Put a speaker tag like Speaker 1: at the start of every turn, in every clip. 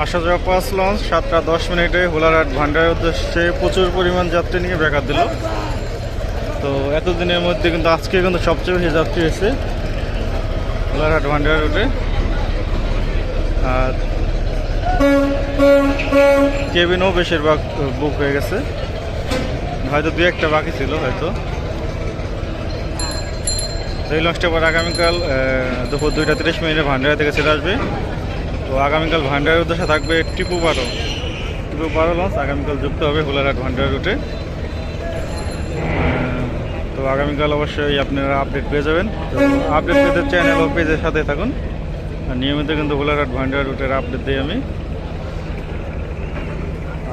Speaker 1: আসা যাওয়া পাঁচ লঞ্চ, সাতটা দশ মিনিটে হোলারহাট ভান্ডারের উদ্দেশ্যে প্রচুর পরিমাণ যাত্রী নিয়ে ব্যাঘাত দিল। তো এতদিনের মধ্যে কিন্তু আজকে কিন্তু সবচেয়ে বেশি যাত্রী এসেছে হোলারহাট ভান্ডার রুটে আর কেবিনও বেশিরভাগ বুক হয়ে গেছে। হয়তো দু একটা বাকি ছিল হয়তো। এই লঞ্চটা পর আগামীকাল দুপুর দুইটা তিরিশ মিনিটে ভান্ডারা থেকে ছেড়ে আসবে। তো আগামীকাল ভান্ডারের উদ্দেশ্যে থাকবে টিপু বারো টিপু বারো লঞ্চ আগামীকাল যুক্ত হবে হোলারহাট ভান্ডার রুটে তো আগামীকাল অবশ্যই আপনারা আপডেট পেয়ে যাবেন। তো আপডেট পেতে চ্যানেল ও পেজের সাথে থাকুন। আর নিয়মিত কিন্তু হোলারহাট ভান্ডার রুটের আপডেট দিই আমি।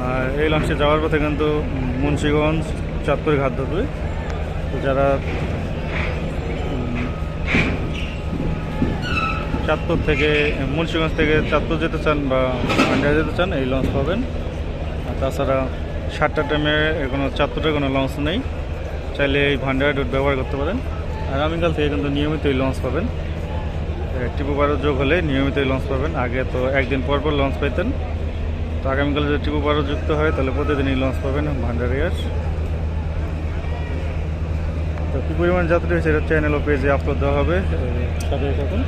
Speaker 1: আর এই লঞ্চে যাওয়ার পথে কিন্তু মুন্সিগঞ্জ, চাঁদপুর ঘাট ধরবে। তো যারা চাঁদপুর থেকে, মুন্সিগঞ্জ থেকে চাঁদপুর যেতে চান বা ভান্ডার যেতে চান, এই লঞ্চ পাবেন। আর তাছাড়া সাতটা টাইমে কোনো চাঁদপুরের কোনো লঞ্চ নেই। চাইলে এই ভান্ডার রুট ব্যবহার করতে পারেন। আগামীকাল থেকে কিন্তু নিয়মিত এই লঞ্চ পাবেন। টিপু বারো যোগ হলে নিয়মিত এই লঞ্চ পাবেন। আগে তো একদিন পর পর লঞ্চ পাইতেন। তো আগামীকাল যদি টিপু বারো যুক্ত হয়, তাহলে প্রতিদিনই লঞ্চ পাবেন ভান্ডারিয়ার তো কী পরিমাণ যাত্রী হয়েছে এটা চ্যানেল ও পেজে আপলোড দেওয়া হবে। সাথে থাকুন।